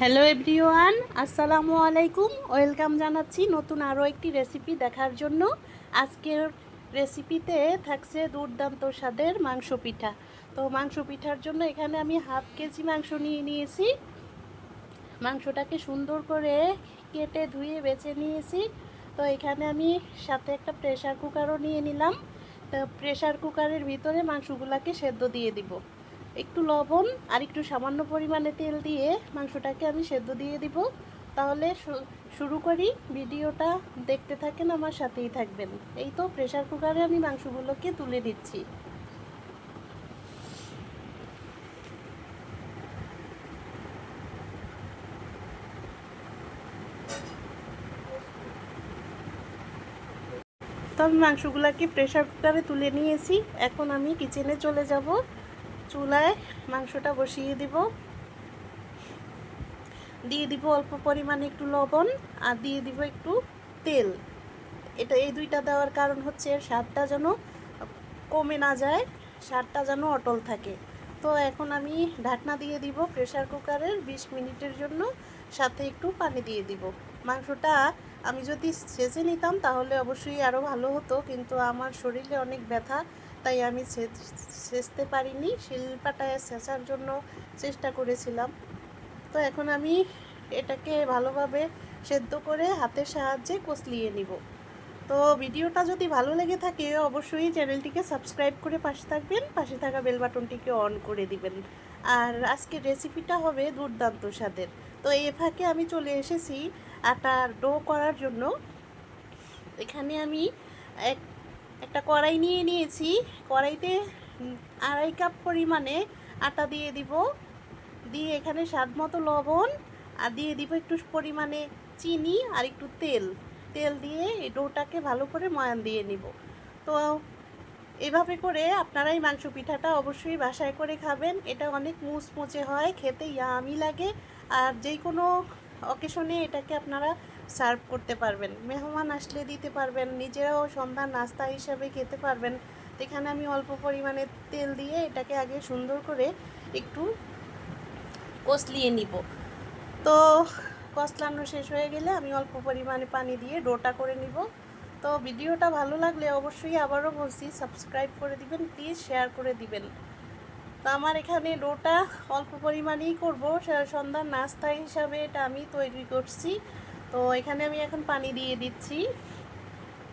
Hello everyone আসসালামু আলাইকুম welcome জানাচ্ছি নতুন আরও একটি রেসিপি দেখার জন্য। আজকের রেসিপিতে থাকছে দুর্দান্ত স্বাদের মাংস পিঠা। তো মাংস পিঠার জন্য এখানে আমি হাফ কেজি মাংস নিয়ে নিয়েছি। মাংসটাকে সুন্দর করে কেটে ধুয়ে বেছে নিয়েছি। তো এখানে আমি সাথে একটা প্রেসার কুকারও নিয়ে নিলাম। তো প্রেশার কুকারের ভিতরে মাংসগুলোকে সেদ্ধ দিয়ে দিব। একটু লবণ আর একটু সামান্য পরিমাণে তেল দিয়ে মাংসটাকে আমি সেদ্ধ দিয়ে দিব। তাহলে শুরু করি। ভিডিওটা দেখতে থাকেন, আমার সাথেই থাকবেন। এই তো প্রেসার কুকারে আমি মাংসগুলোকে তুলে দিচ্ছি তো আমি মাংসগুলোকে প্রেসার কুকারে তুলে নিয়েছি। এখন আমি কিচেনে চলে যাব। চুলায় মাংসটা বসিয়ে দিব। দিয়ে দিব অল্প পরিমাণে একটু লবণ আর দিয়ে দিব একটু তেল। এটা এই দুইটা দেওয়ার কারণ হচ্ছে স্বাদটা যেন কমে না যায়, স্বাদটা যেন অটল থাকে। তো এখন আমি ঢাকনা দিয়ে দিব প্রেসার কুকারের বিশ মিনিটের জন্য, সাথে একটু পানি দিয়ে দিব। মাংসটা আমি যদি সেচে নিতাম তাহলে অবশ্যই আরও ভালো হতো, কিন্তু আমার শরীরে অনেক ব্যথা তাই আমি সেচতে পারিনি, শিল্পাটায় সেচার জন্য চেষ্টা করেছিলাম। তো এখন আমি এটাকে ভালোভাবে সেদ্ধ করে হাতের সাহায্যে কষলিয়ে নিব। তো ভিডিওটা যদি ভালো লেগে থাকে, অবশ্যই চ্যানেলটিকে সাবস্ক্রাইব করে পাশে থাকবেন, পাশে থাকা বেল বাটনটিকে অন করে দিবেন। আর আজকের রেসিপিটা হবে দুর্দান্ত স্বাদের। তো এ ফাঁকে আমি চলে এসেছি আটার ডো করার জন্য। এখানে আমি এক একটা কড়াই নিয়ে নিয়েছি। কড়াইতে আড়াই কাপ পরিমাণে আটা দিয়ে দিব। দিয়ে এখানে স্বাদ মতো লবণ আর দিয়ে দিব একটু পরিমাণে চিনি আর একটু তেল। তেল দিয়ে এই ডোটাকে ভালো করে ময়ান দিয়ে নিব। তো এভাবে করে আপনারা এই মাংস পিঠাটা অবশ্যই বাসায় করে খাবেন। এটা অনেক মুচমুচে হয়, খেতে ইয়ামি লাগে। আর যেই কোনো অকেশনে এটাকে আপনারা সার্ভ করতে পারবেন। মেহমান আসলে দিতে পারবেন, নিজেরাও সন্ধ্যা নাস্তা হিসাবে খেতে পারবেন। এখানে আমি অল্প পরিমাণে তেল দিয়ে এটাকে আগে সুন্দর করে একটু কষলিয়ে নিব। তো কষলানো শেষ হয়ে গেলে আমি অল্প পরিমাণে পানি দিয়ে ডোটা করে নিব। তো ভিডিওটা ভালো লাগলে অবশ্যই আবারও বলছি সাবস্ক্রাইব করে দিবেন প্লিজ শেয়ার করে দিবেন। তো আমার এখানে ডোটা অল্প পরিমাণেই করব। সন্ধ্যার নাস্তা হিসাবে এটা আমি তৈরি করছি। তো এখানে আমি এখন পানি দিয়ে দিচ্ছি।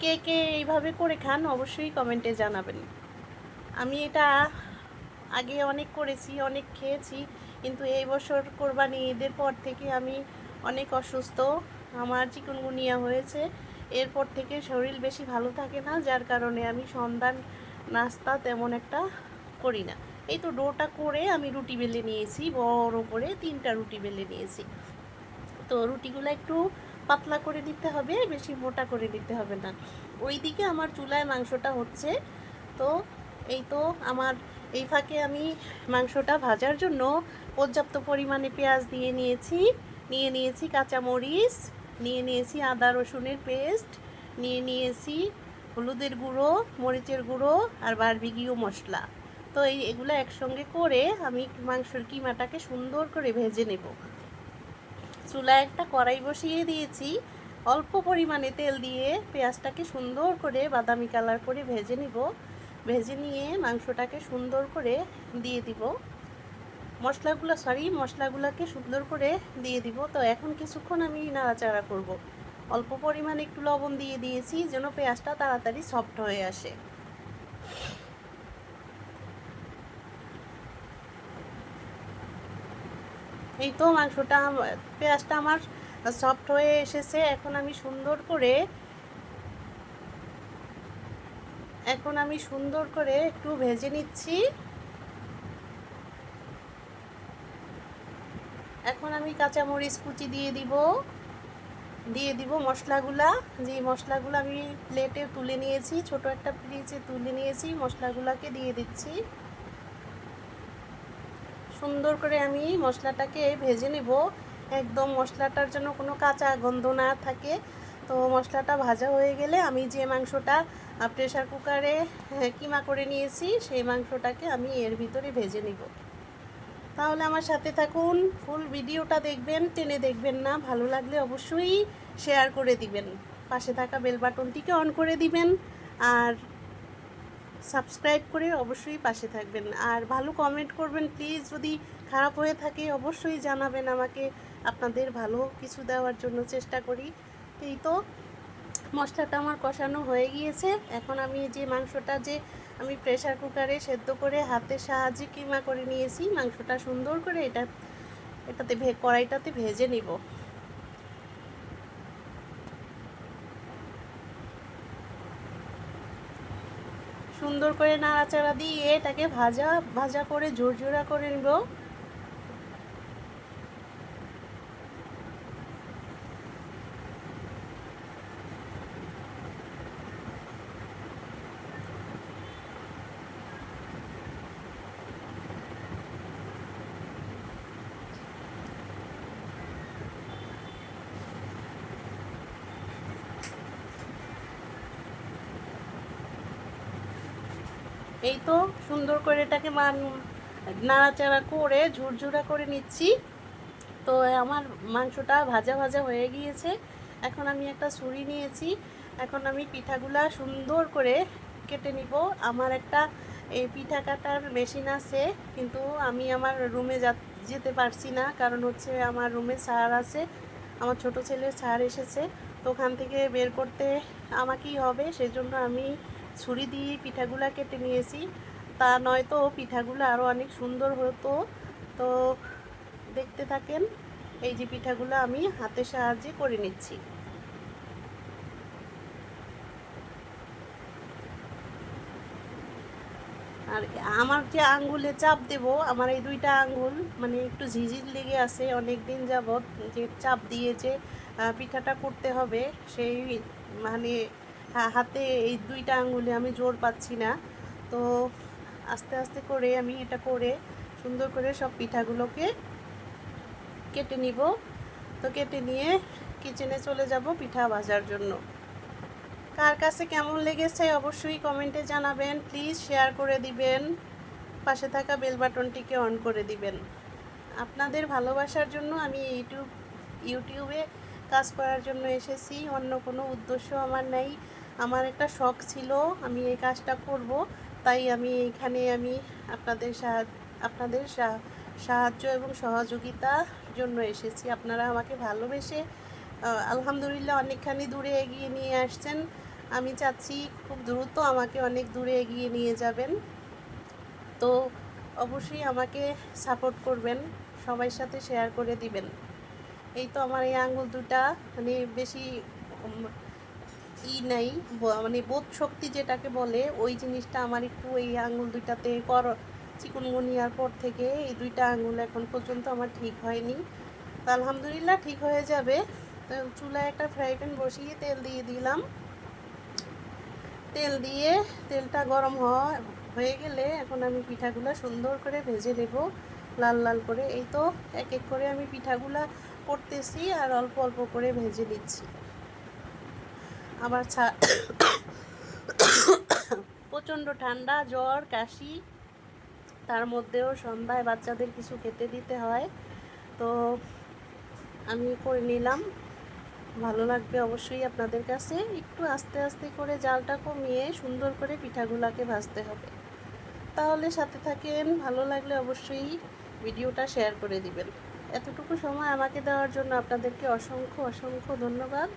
কে কে এইভাবে করে খান অবশ্যই কমেন্টে জানাবেন। আমি এটা আগে অনেক করেছি, অনেক খেয়েছি, কিন্তু এই বছর কোরবানি ঈদের পর থেকে আমি অনেক অসুস্থ। আমার চিকুনগুনিয়া হয়েছে। এরপর থেকে শরীর বেশি ভালো থাকে না, যার কারণে আমি সন্ধান, নাস্তা তেমন একটা করি না। এই তো ডোটা করে আমি রুটি বেলে নিয়েছি, বড় করে তিনটা রুটি বেলে নিয়েছি। তো রুটিগুলো একটু পাতলা করে দিতে হবে, বেশি মোটা করে দিতে হবে না। ওইদিকে আমার চুলায় মাংসটা হচ্ছে, তো এই তো আমার এই ফাঁকে আমি মাংসটা ভাজার জন্য পর্যাপ্ত পরিমাণে পেঁয়াজ দিয়ে নিয়েছি, নিয়ে নিয়েছি কাঁচামরিচ, নিয়ে নিয়েছি আদা রসুনের পেস্ট, নিয়ে নিয়েছি হলুদের গুঁড়ো, মরিচের গুঁড়ো আর বারবিকিউ মশলা। তো এই এগুলো একসঙ্গে করে আমি মাংসের কিমাটাকে সুন্দর করে ভেজে নেব। চুলায় একটা কড়াই বসিয়ে দিয়েছি। অল্প পরিমাণে তেল দিয়ে পেঁয়াজটাকে সুন্দর করে বাদামি কালার করে ভেজে নিব। ভেজে নিয়ে মাংসটাকে সুন্দর করে দিয়ে দিব। মশলাগুলো সরি মশলাগুলোকে সুন্দর করে দিয়ে দিব। তো এখন কিছুক্ষণ আমি নাড়াচাড়া করব। অল্প পরিমাণে একটু লবণ দিয়ে দিয়েছি যেন পেঁয়াজটা তাড়াতাড়ি সফট হয়ে আসে। এই তো মাংসটা, পেঁয়াজটা আমার সফট হয়ে এসেছে। এখন আমি সুন্দর করে, এখন আমি সুন্দর করে একটু ভেজে নিচ্ছি। এখন আমি কাঁচামরিচ কুচি দিয়ে দিব। দিয়ে দিব মশলাগুলা। যে মশলাগুলো আমি প্লেটে তুলে নিয়েছি, ছোট একটা ফ্রিজে তুলে নিয়েছি, মশলাগুলোকে দিয়ে দিচ্ছি। সুন্দর করে আমি মশলাটাকে ভেজে নেব। একদম মশলাটার জন্য কোনো কাঁচা গন্ধ না থাকে। তো মশলাটা ভাজা হয়ে গেলে আমি যে মাংসটা প্রেসার কুকারে কিমা করে নিয়েছি, সেই মাংসটাকে আমি এর ভিতরে ভেজে নিব। তাহলে আমার সাথে থাকুন, ফুল ভিডিওটা দেখবেন, টেনে দেখবেন না। ভালো লাগলে অবশ্যই শেয়ার করে দিবেন। পাশে থাকা বেল বাটনটিকে অন করে দিবেন। আর সাবস্ক্রাইব করে অবশ্যই পাশে থাকবেন। আর ভালো কমেন্ট করবেন প্লিজ যদি খারাপ হয়ে থাকে অবশ্যই জানাবেন আমাকে। আপনাদের ভালো কিছু দেওয়ার জন্য চেষ্টা করি। এই তো, মশলাটা আমার কষানো হয়ে গিয়েছে। এখন আমি যে মাংসটা যে আমি প্রেশার কুকারে সেদ্ধ করে হাতের সাহায্যে কিমা করে নিয়েছি, মাংসটা সুন্দর করে এটা, এটাতে ভে, কড়াইটাতে ভেজে নিব। সুন্দর করে নাড়াচাড়া দিয়ে এটাকে ভাজা ভাজা করে ঝুরঝুরা করে নিব। এই তো সুন্দর করে এটাকে মান, নাড়াচাড়া করে, ঝুরঝুরা করে নিচ্ছি। তো আমার মাংসটা ভাজা ভাজা হয়ে গিয়েছে। এখন আমি একটা ছুরি নিয়েছি। এখন আমি পিঠাগুলা সুন্দর করে কেটে নিব। আমার একটা এই পিঠা কাটার মেশিন আছে, কিন্তু আমি আমার রুমে যেতে পারছি না। কারণ হচ্ছে আমার রুমে সার আছে, আমার ছোট ছেলের সার এসেছে। তো ওখান থেকে বের করতে আমাকেই হবে। সেজন্য আমি ছুরি দিয়ে পিঠাগুলা কেটে নিয়েছি। তা নয়তো পিঠাগুলো আরও অনেক সুন্দর হতো। তো দেখতে থাকেন, এই যে পিঠাগুলো আমি হাতের সাহায্যে করে নিচ্ছি। আর আমার যে আঙ্গুলে চাপ দেব, আমার এই দুইটা আঙ্গুল মানে একটু ঝিঝির লেগে আছে অনেক দিন যাবৎ, যে চাপ দিয়ে যে পিঠাটা করতে হবে, সেই মানে হাতে এই দুইটা আঙ্গুলে আমি জোর পাচ্ছি না। তো আস্তে আস্তে করে আমি এটা করে সুন্দর করে সব পিঠাগুলোকে কেটে নিব। তো কেটে নিয়ে কিচেনে চলে যাব পিঠা ভাজার জন্য। কার কাছে কেমন লেগেছে অবশ্যই কমেন্টে জানাবেন। প্লিজ শেয়ার করে দিবেন। পাশে থাকা বেল বাটনটিকে অন করে দিবেন। আপনাদের ভালোবাসার জন্য আমি ইউটিউব ইউটিউবে কাজ করার জন্য এসেছি, অন্য কোনো উদ্দেশ্য আমার নেই। আমার একটা শখ ছিল, আমি এই কাজটা করব, তাই আমি এখানে আমি আপনাদের সাহায্য আপনাদের সাহায্য এবং সহযোগিতার জন্য এসেছি। আপনারা আমাকে ভালোবেসে আলহামদুলিল্লাহ অনেকখানি দূরে এগিয়ে নিয়ে আসছেন। আমি চাচ্ছি খুব দ্রুত আমাকে অনেক দূরে এগিয়ে নিয়ে যাবেন। তো অবশ্যই আমাকে সাপোর্ট করবেন সবার সাথে শেয়ার করে দিবেন। এই তো আমার এই আঙ্গুল দুটা মানে বেশি ই নাই মানে বোধ শক্তি যেটাকে বলে, ওই জিনিসটা আমার একটু এই আঙুল দুইটাতে কর, চিকুনগুনিয়ার পর থেকে এই দুইটা আঙুল এখন পর্যন্ত আমার ঠিক হয়নি। তো আলহামদুলিল্লাহ ঠিক হয়ে যাবে। তো চুলায় একটা ফ্রাই প্যান বসিয়ে তেল দিয়ে দিলাম। তেল দিয়ে, তেলটা গরম হয়ে গেলে এখন আমি পিঠাগুলো সুন্দর করে ভেজে নেব, লাল লাল করে। এই তো এক এক করে আমি পিঠাগুলা করতেছি আর অল্প অল্প করে ভেজে নিচ্ছি। আবার ছা প্রচণ্ড ঠান্ডা, জ্বর, কাশি, তার মধ্যেও সন্ধ্যায় বাচ্চাদের কিছু খেতে দিতে হয়। তো আমি করে নিলাম। ভালো লাগবে অবশ্যই আপনাদের কাছে। একটু আস্তে আস্তে করে জালটা কমিয়ে সুন্দর করে পিঠাগুলাকে ভাজতে হবে। তাহলে সাথে থাকেন। ভালো লাগলে অবশ্যই ভিডিওটা শেয়ার করে দিবেন। এতটুকু সময় আমাকে দেওয়ার জন্য আপনাদেরকে অসংখ্য অসংখ্য ধন্যবাদ।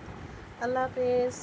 আল্লাহ হাফেজ।